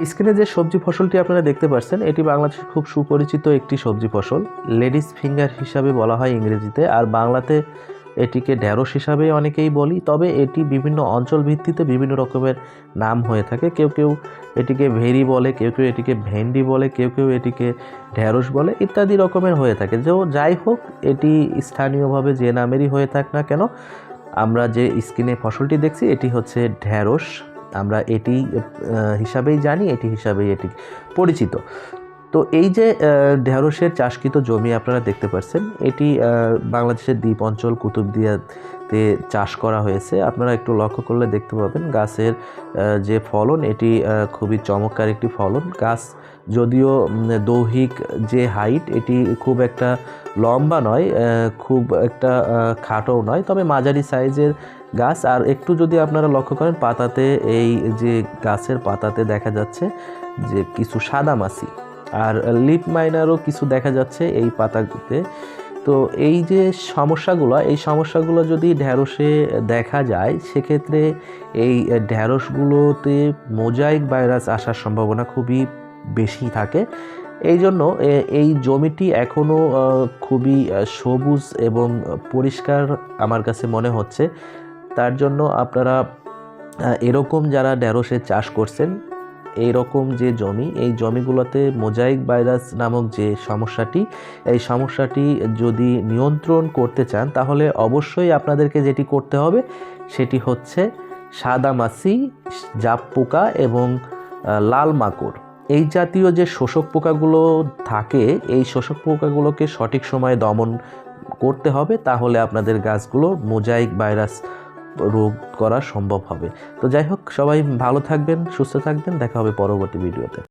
স্ক্রিনে যে সবজি ফসলটি আপনারা দেখতে পাচ্ছেন, এটি বাংলাদেশের খুব সুপরিচিত একটি সবজি ফসল। লেডিস ফিঙ্গার হিসাবে বলা হয় ইংরেজিতে, আর বাংলাতে এটিকে ঢ্যাঁড়স হিসাবে অনেকেই বলি, তবে এটি বিভিন্ন অঞ্চল ভিত্তিতে বিভিন্ন রকমের নাম হয়ে থাকে। কেউ কেউ এটিকে ভেরি বলে, কেউ কেউ এটিকে ভেন্ডি বলে, কেউ কেউ এটিকে ঢ্যাঁড়স বলে, ইত্যাদি রকমের হয়ে থাকে। যে, যাই হোক, এটি স্থানীয়ভাবে যে নামেরই হয়ে থাক না কেন, আমরা যে স্ক্রিনে ফসলটি দেখছি, এটি হচ্ছে ঢ্যাঁড়স আমরা এটি হিসাবেই জানি এটি হিসাবেই এটি পরিচিত। তো এই যে ঢেঁড়সের চাষকৃত জমি আপনারা দেখতে পাচ্ছেন এটি বাংলাদেশের দ্বীপ অঞ্চল কুতুবদিয়াতে চাষ করা হয়েছে। আপনারা একটু লক্ষ্য করলে দেখতে পাবেন, গাছের যে ফলন, এটি খুবই চমৎকার একটি ফলন। গাছ যদিও দৈহিক যে হাইট, এটি খুব একটা লম্বা নয় খুব একটা খাটো নয়, তবে মাঝারি সাইজের গাছ। আর একটু যদি আপনারা লক্ষ্য করেন, পাতাতে এই যে গাছের পাতাতে দেখা যাচ্ছে যে কিছু সাদা মাছি আর লিপ মাইনারও কিছু দেখা যাচ্ছে এই পাতাতে তো এই যে সমস্যাগুলো, এই সমস্যাগুলো যদি ঢ্যাঁড়সে দেখা যায়, সেক্ষেত্রে এই ঢ্যাঁড়সগুলোতে মোজাইক ভাইরাস আসার সম্ভাবনা খুবই বেশি থাকে। এই জন্য এই জমিটি এখনও খুবই সবুজ এবং পরিষ্কার আমার কাছে মনে হচ্ছে। তার জন্য আপনারা এরকম যারা ঢ্যাঁড়সের চাষ করছেন এই রকম যে জমি, এই জমিগুলোতে মোজাইক ভাইরাস নামক যে সমস্যাটি, এই সমস্যাটি যদি নিয়ন্ত্রণ করতে চান, তাহলে অবশ্যই আপনাদেরকে যেটি করতে হবে, সেটি হচ্ছে সাদা মাছি জাপ পোকা এবং লাল মাকড়। এই জাতীয় যে শোষক পোকাগুলো থাকে, এই শোষক পোকাগুলোকে সঠিক সময়ে দমন করতে হবে, তাহলে আপনাদের গাছগুলো মোজাইক ভাইরাস রোগ করা সম্ভব হবে। তো যাই হোক, সবাই ভালো থাকবেন, সুস্থ থাকবেন, দেখা হবে পরবর্তী ভিডিওতে।